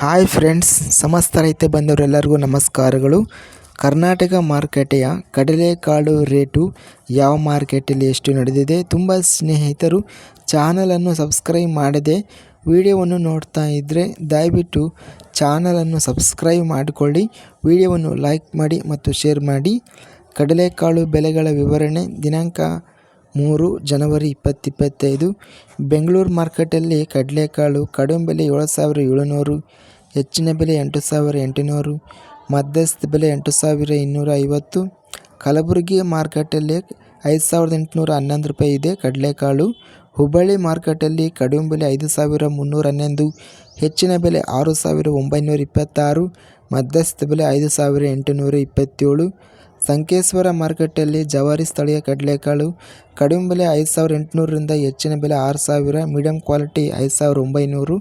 Hi friends ಸಮಸ್ತ ರೈತ ಬಂದವರೆಲ್ಲರಿಗೂ ನಮಸ್ಕಾರಗಳು. ಕರ್ನಾಟಕ ಮಾರುಕಟ್ಟೆಯ ಕಡಲೆಕಾಳು ರೇಟು ಯಾವ ಮಾರ್ಕೆಟಲ್ಲಿ ಎಷ್ಟು ನಡೆದಿದೆ ತುಂಬ ಸ್ನೇಹಿತರು ಚಾನಲನ್ನು ಸಬ್ಸ್ಕ್ರೈಬ್ ಮಾಡದೆ ವಿಡಿಯೋವನ್ನು ನೋಡ್ತಾ ಇದ್ದರೆ ದಯವಿಟ್ಟು ಚಾನಲನ್ನು ಸಬ್ಸ್ಕ್ರೈಬ್ ಮಾಡಿಕೊಳ್ಳಿ, ವಿಡಿಯೋವನ್ನು ಲೈಕ್ ಮಾಡಿ ಮತ್ತು ಶೇರ್ ಮಾಡಿ. ಕಡಲೆಕಾಳು ಬೆಲೆಗಳ ವಿವರಣೆ ದಿನಾಂಕ ಮೂರು ಜನವರಿ ಇಪ್ಪತ್ತಿಪ್ಪತ್ತೈದು, ಬೆಂಗಳೂರು ಮಾರ್ಕೆಟಲ್ಲಿ ಕಡಲೆಕಾಳು ಕಡಿಮೆ ಬೆಲೆ ಏಳು ಸಾವಿರ ಏಳುನೂರು, ಹೆಚ್ಚಿನ ಬೆಲೆ ಎಂಟು ಸಾವಿರ ಎಂಟುನೂರು ಮಧ್ಯಸ್ಥ ಬೆಲೆ ಎಂಟು ಸಾವಿರ ಇನ್ನೂರ ಐವತ್ತು, ಕಲಬುರಗಿ ಮಾರ್ಕೆಟಲ್ಲಿ ಐದು ಸಾವಿರದ ಎಂಟುನೂರ ಹನ್ನೊಂದು ರೂಪಾಯಿ ಇದೆ ಕಡಲೆಕಾಳು, ಹುಬ್ಬಳ್ಳಿ ಮಾರ್ಕೆಟಲ್ಲಿ ಕಡಿಮೆ ಬೆಲೆ ಐದು ಸಾವಿರ ಮುನ್ನೂರ ಹನ್ನೊಂದು, ಹೆಚ್ಚಿನ ಬೆಲೆ ಆರು ಸಾವಿರ ಒಂಬೈನೂರ ಇಪ್ಪತ್ತಾರು ಮಧ್ಯಸ್ಥ ಬೆಲೆ ಐದು ಸಾವಿರ ಎಂಟುನೂರ ಇಪ್ಪತ್ತೇಳು ಸಂಕೇಶ್ವರ ಮಾರುಕಟ್ಟೆಯಲ್ಲಿ ಜವಾರಿ ಸ್ಥಳೀಯ ಕಡಲೆಕಾಳು ಕಡಿಮೆ ಬೆಲೆ ಐದು ಸಾವಿರ ಎಂಟುನೂರರಿಂದ ಹೆಚ್ಚಿನ ಬೆಲೆ ಆರು ಸಾವಿರ, ಮೀಡಿಯಂ ಕ್ವಾಲಿಟಿ ಐದು ಸಾವಿರ ಒಂಬೈನೂರು.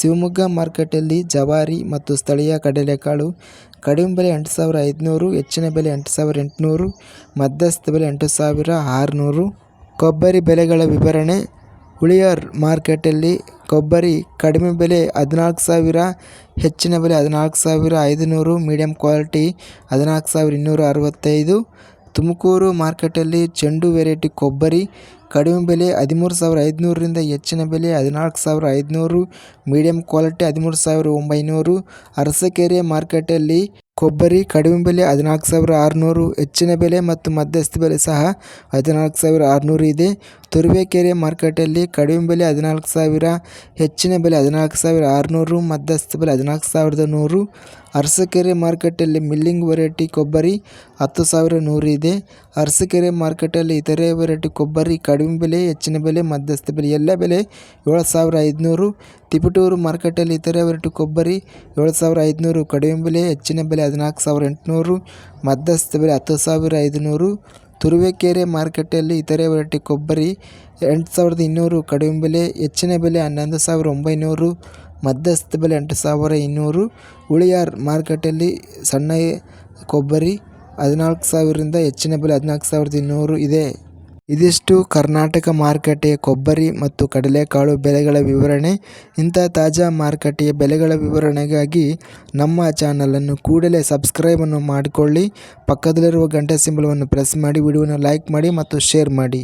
ಶಿವಮೊಗ್ಗ ಮಾರುಕಟ್ಟೆಯಲ್ಲಿ ಜವಾರಿ ಮತ್ತು ಸ್ಥಳೀಯ ಕಡಲೆಕಾಳು ಕಡಿಮೆ ಬೆಲೆ ಎಂಟು ಸಾವಿರ ಐದುನೂರು, ಹೆಚ್ಚಿನ ಬೆಲೆ ಎಂಟು ಸಾವಿರ ಎಂಟುನೂರು, ಮಧ್ಯಸ್ಥ ಬೆಲೆ ಎಂಟು ಸಾವಿರ ಆರುನೂರು. ಕೊಬ್ಬರಿ ಬೆಲೆಗಳ ವಿವರಣೆ, ಹುಳಿಯಾರ್ ಮಾರ್ಕೆಟಲ್ಲಿ ಕೊಬ್ಬರಿ ಕಡಿಮೆ ಬೆಲೆ ಹದಿನಾಲ್ಕು ಸಾವಿರ, ಹೆಚ್ಚಿನ ಬೆಲೆ ಹದಿನಾಲ್ಕು ಸಾವಿರ ಐದುನೂರು ಮೀಡಿಯಂ ಕ್ವಾಲಿಟಿ ಹದಿನಾಲ್ಕು ಸಾವಿರ ಇನ್ನೂರ ಅರವತ್ತೈದು. ತುಮಕೂರು ಮಾರ್ಕೆಟಲ್ಲಿ ಚೆಂಡು ವೆರೈಟಿ ಕೊಬ್ಬರಿ ಕಡಿಮೆ ಬೆಲೆ ಹದಿಮೂರು ಸಾವಿರ ಐದುನೂರರಿಂದ ಹೆಚ್ಚಿನ ಬೆಲೆ ಹದಿನಾಲ್ಕು ಸಾವಿರ ಐದುನೂರು ಮೀಡಿಯಂ ಕ್ವಾಲಿಟಿ ಹದಿಮೂರು ಸಾವಿರ ಒಂಬೈನೂರು. ಅರಸಕೆರೆ ಮಾರ್ಕೆಟಲ್ಲಿ ಕೊಬ್ಬರಿ ಕಡಿಮೆ ಬೆಲೆ ಹದಿನಾಲ್ಕು ಸಾವಿರ ಆರುನೂರು, ಹೆಚ್ಚಿನ ಬೆಲೆ ಮತ್ತು ಮಧ್ಯಸ್ಥ ಬೆಲೆ ಸಹ ಹದಿನಾಲ್ಕು ಸಾವಿರ ಆರುನೂರು ಇದೆ. ತುರುವೇಕೆರೆ ಮಾರ್ಕೆಟಲ್ಲಿ ಕಡಿಮೆ ಬೆಲೆ ಹದಿನಾಲ್ಕು ಸಾವಿರ, ಹೆಚ್ಚಿನ ಬೆಲೆ ಹದಿನಾಲ್ಕು ಸಾವಿರ ಆರುನೂರು, ಮಧ್ಯಸ್ಥ ಬೆಲೆ ಹದಿನಾಲ್ಕು ಸಾವಿರದ ನೂರು. ಅರಸಕೆರೆ ಮಾರ್ಕೆಟಲ್ಲಿ ಮಿಲ್ಲಿಂಗ್ ವೆರೈಟಿ ಕೊಬ್ಬರಿ ಹತ್ತು ಸಾವಿರ ನೂರು ಇದೆ. ಅರಸಕೆರೆ ಮಾರ್ಕೆಟಲ್ಲಿ ಇತರೆ ವೆರೈಟಿ ಕೊಬ್ಬರಿ ಕಡಿಮೆ ಬೆಲೆ, ಹೆಚ್ಚಿನ ಬೆಲೆ, ಮಧ್ಯಸ್ಥ ಬೆಲೆ, ಎಲ್ಲ ಬೆಲೆ ಏಳು ಸಾವಿರ ಐದುನೂರು. ತಿಪಟೂರು ಮಾರ್ಕೆಟಲ್ಲಿ ಇತರೆ ವೆರೈಟಿ ಕೊಬ್ಬರಿ ಏಳು ಸಾವಿರ ಐದುನೂರು. ಕಡಿಮೆ ಬೆಲೆ, ಹೆಚ್ಚಿನ ಬೆಲೆ ಹದಿನಾಲ್ಕು ಸಾವಿರ ಎಂಟುನೂರು ಮಧ್ಯಸ್ಥ ಬೆಲೆ ಹತ್ತು ಸಾವಿರ ಐದುನೂರು, ತುರುವೇಕೆರೆ ಮಾರುಕಟ್ಟೆಯಲ್ಲಿ ಇತರೆ ವೆರೈಟಿ ಕೊಬ್ಬರಿ ಎಂಟು ಸಾವಿರದ ಇನ್ನೂರು, ಕಡಿಮೆ ಬೆಲೆ, ಹೆಚ್ಚಿನ ಬೆಲೆ ಹನ್ನೊಂದು ಸಾವಿರ ಒಂಬೈನೂರು ಮಧ್ಯಸ್ಥ ಬೆಲೆ ಎಂಟು ಸಾವಿರ ಇನ್ನೂರು, ಉಳಿಯಾರ್ ಮಾರುಕಟ್ಟೆಯಲ್ಲಿ ಸಣ್ಣ ಕೊಬ್ಬರಿ ಹದಿನಾಲ್ಕು ಸಾವಿರದಿಂದ ಹೆಚ್ಚಿನ ಬೆಲೆ ಹದಿನಾಲ್ಕು ಸಾವಿರದ ಇನ್ನೂರು ಇದೆ. ಇದಿಷ್ಟು ಕರ್ನಾಟಕ ಮಾರುಕಟ್ಟೆಯ ಕೊಬ್ಬರಿ ಮತ್ತು ಕಡಲೆಕಾಳು ಬೆಲೆಗಳ ವಿವರಣೆ. ಇಂಥ ತಾಜಾ ಮಾರುಕಟ್ಟೆಯ ಬೆಲೆಗಳ ವಿವರಣೆಗಾಗಿ ನಮ್ಮ ಚಾನಲನ್ನು ಕೂಡಲೇ ಸಬ್ಸ್ಕ್ರೈಬನ್ನು ಮಾಡಿಕೊಳ್ಳಿ. ಪಕ್ಕದಲ್ಲಿರುವ ಗಂಟೆ ಸಿಂಬಲವನ್ನು ಪ್ರೆಸ್ ಮಾಡಿ, ವಿಡಿಯೋನ ಲೈಕ್ ಮಾಡಿ ಮತ್ತು ಶೇರ್ ಮಾಡಿ.